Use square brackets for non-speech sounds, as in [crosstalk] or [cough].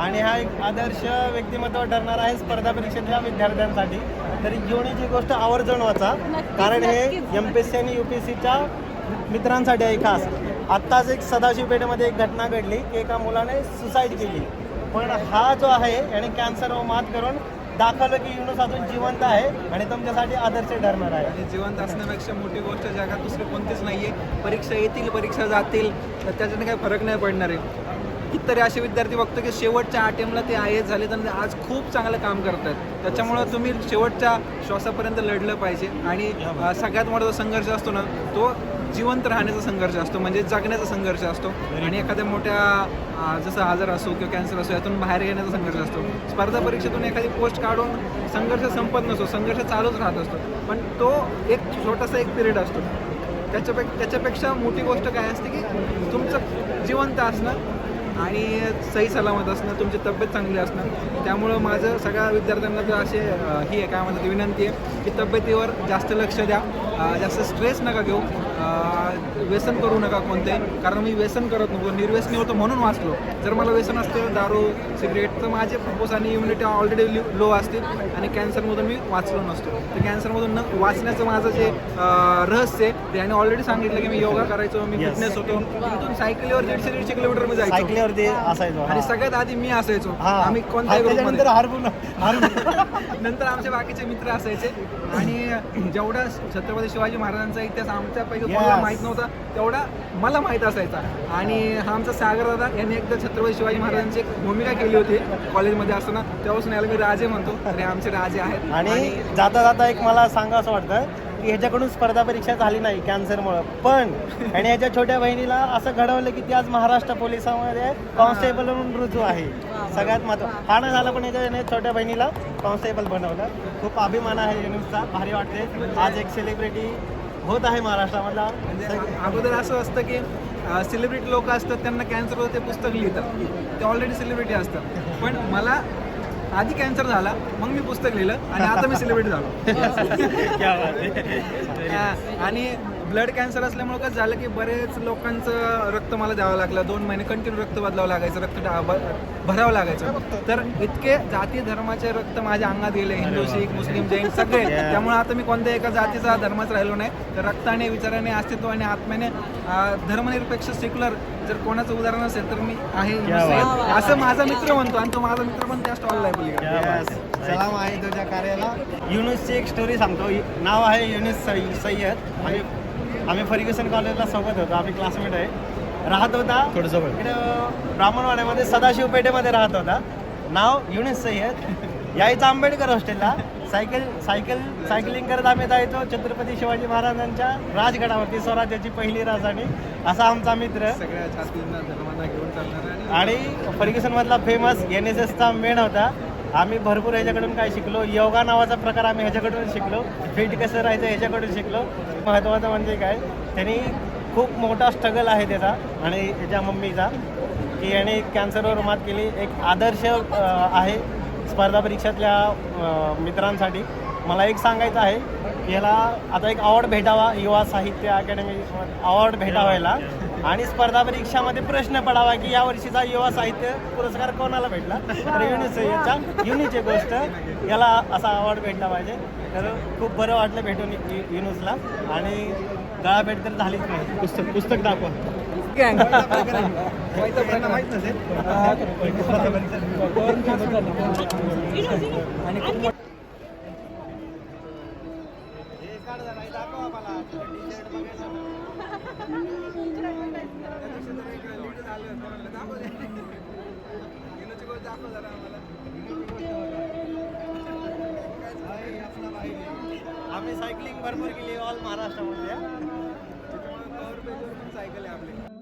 आणि हा एक आदर्श व्यक्तिमत्व ठरणार आहे स्पर्धा परीक्षेतल्या विद्यार्थ्यांसाठी. तरी जीवनाची गोष्ट आवर्जून वाचा. कारण हे. एम पी एस सी आणि यू पी एस सीच्या मित्रांसाठी आहे खास. आत्ताच एक सदाशिव पेठेमध्ये एक घटना घडली की एका मुलाने सुसाईड केली. पण हा जो आहे याने कॅन्सरवर मात करून दाखवलं की युनुस अजून जिवंत आहे आणि तुमच्यासाठी आदर्श ठरणार आहे. आणि जिवंत असण्यापेक्षा मोठी गोष्ट जगात दुसरी कोणतीच नाही आहे परीक्षा येतील परीक्षा जातील तर त्याच्याने काही फरक नाही पडणार आहे. कितीतरी असे विद्यार्थी बघतो की शेवटच्या अटेम्पला ते आय एस झाले तर आज खूप चांगलं काम करत आहेत त्याच्यामुळं तुम्ही शेवटच्या श्वासापर्यंत लढलं पाहिजे. आणि सगळ्यात मोठा जो संघर्ष असतो ना तो जिवंत राहण्याचा संघर्ष असतो म्हणजे जगण्याचा संघर्ष असतो. आणि एखाद्या मोठ्या जसं आजार असो किंवा कॅन्सर असो यातून बाहेर येण्याचा संघर्ष असतो. स्पर्धा परीक्षेतून एखादी पोस्ट काढून संघर्ष संपत नसतो संघर्ष चालूच राहत असतो. पण तो एक छोटासा एक पिरियड असतो. त्याच्यापेक्षा त्याच्यापेक्षा मोठी गोष्ट काय असते की तुमचं जिवंत असणं आणि सही सलामत असणं तुमची तब्येत चांगली असणं त्यामुळं माझं सगळ्या विद्यार्थ्यांना तर असे ही आहे काय म्हणतात विनंती आहे की तब्येतीवर जास्त लक्ष द्या. जास्त स्ट्रेस नका घेऊ. व्यसन करू नका कोणते कारण मी व्यसन करत नव्हतो निर्व्यसनी होतो म्हणून वाचलो. जर मला व्यसन असतं दारू सिगरेट तर माझे फुफ्फुस आणि इम्युनिटी ऑलरेडी लो असतील. आणि कॅन्सरमधून मी वाचलो नसतो. तर कॅन्सरमधून न वाचण्याचं माझं जे रहस्य आहे त्याने ऑलरेडी सांगितलं की मी योगा करायचो मी. फिटनेस होतो. तिथून सायकलीवर दीडशे दीडशे किलोमीटर मी जायचो. सायकलीवरती असायचो आणि सगळ्यात आधी मी असायचो. आम्ही कोणत्याही ग्रुपमध्ये [laughs] नंतर आमचे बाकीचे मित्र असायचे. आणि जेवढा छत्रपती शिवाजी महाराजांचा इतिहास आमच्यापैकी कोणाला. माहीत नव्हता तेवढा मला माहीत असायचा. आणि हा आमचा सागर दादा यांनी एकदा छत्रपती शिवाजी महाराजांची एक भूमिका केली होती कॉलेजमध्ये असताना. तेव्हापासून याला मी राजे म्हणतो तर हे आमचे राजे आहेत. आणि जाता जाता एक मला सांगा असं वाटतं की ह्याच्याकडून स्पर्धा परीक्षा झाली नाही कॅन्सरमुळं. पण आणि ह्याच्या छोट्या बहिणीला असं घडवलं की ती आज महाराष्ट्र पोलिसांमध्ये कॉन्स्टेबल म्हणून रुजू आहे. सगळ्यात महत्त्व हा नाही झाला पण याच्या छोट्या बहिणीला कॉन्स्टेबल बनवलं. खूप अभिमान आहे युनुसचा भारी वाटते आज एक सेलिब्रिटी होत आहे महाराष्ट्रामधला. म्हणजे अगोदर असं असतं की सेलिब्रिटी लोक असतात त्यांना कॅन्सर होतं ते पुस्तक लिहितात. ते ऑलरेडी सेलिब्रिटी असतात. पण मला आधी कॅन्सर झाला मग मी पुस्तक लिहिलं आणि आता मी सेलिब्रिटी झालो. [laughs] क्या बात आहे. हा, आणि ब्लड कॅन्सर असल्यामुळे कसं झालं की बरेच लोकांचं रक्त मला द्यावं लागलं. दोन महिने कंटिन्यू रक्त बदलावं लागायचं रक्त भरावं लागायचं. तर इतके जाती धर्माचे रक्त माझ्या अंगात गेले हिंदू शीख मुस्लिम जैन सगळे. [laughs] त्यामुळे आता मी कोणत्या एका जातीचा धर्माच राहिलो नाही. तर रक्ताने विचाराने अस्तित्वाने आत्म्याने अं, धर्मनिरपेक्ष सेक्युलर जर कोणाचं उदाहरण असेल तर मी आहे. असं माझा मित्र म्हणतो आणि तो माझा मित्र पण त्या स्टॉलला आहे. सलाम आहे तुझ्या कार्याला. युनुसची एक स्टोरी सांगतो. नाव आहे युनुस सय्य- सय्यद. आणि आम्ही फर्ग्युसन कॉलेजला सोबत होतो. आम्ही क्लासमेट आहे. राहत होता. इकडं ब्राह्मणवाड्यामध्ये सदाशिव पेठेमध्ये राहत होता. नाव युनुस सय्यद. यायचं आंबेडकर हॉस्टेलला. सायकल सायकल सायकलिंग करत आम्ही जायचो छत्रपती शिवाजी महाराजांच्या राजगडावरती स्वराज्याची पहिली राजधानी. असा आमचा मित्र. सगळ्या जातींना धर्मांना घेऊन चालणार आणि आणि फर्ग्युसन मधला फेमस एन एस एसचा मेन होता. आम्ही भरपूर ह्याच्याकडून काय शिकलो. योगा नावाचा प्रकार आम्ही ह्याच्याकडून शिकलो. फिट कसं राहायचं ह्याच्याकडून शिकलो. महत्त्वाचं म्हणजे काय त्यांनी खूप मोठा स्ट्रगल आहे त्याचा आणि त्याच्या मम्मीचा की याने कॅन्सरवर मात केली. एक आदर्श आहे स्पर्धा परीक्षातल्या मित्रांसाठी. मला एक सांगायचं आहे याला आता एक अवॉर्ड भेटावा युवा साहित्य अकॅडमी अवॉर्ड भेटावा याला आणि स्पर्धा परीक्षामध्ये प्रश्न पडावा की या वर्षीचा युवा साहित्य पुरस्कार कोणाला भेटला? तर युनिस याच्या युनिची गोष्ट याला असा अवॉर्ड भेटला पाहिजे. तर खूप बरं वाटलं भेटून युनुसला. आणि गळाभेट तर झालीच नाही पुस्तक पुस्तक दाखवा. [laughs] माहीत जरा, हे आपला भाई. आम्ही सायकलिंग भरपूर केली ऑल महाराष्ट्रामध्ये हा. सायकल आहे आपली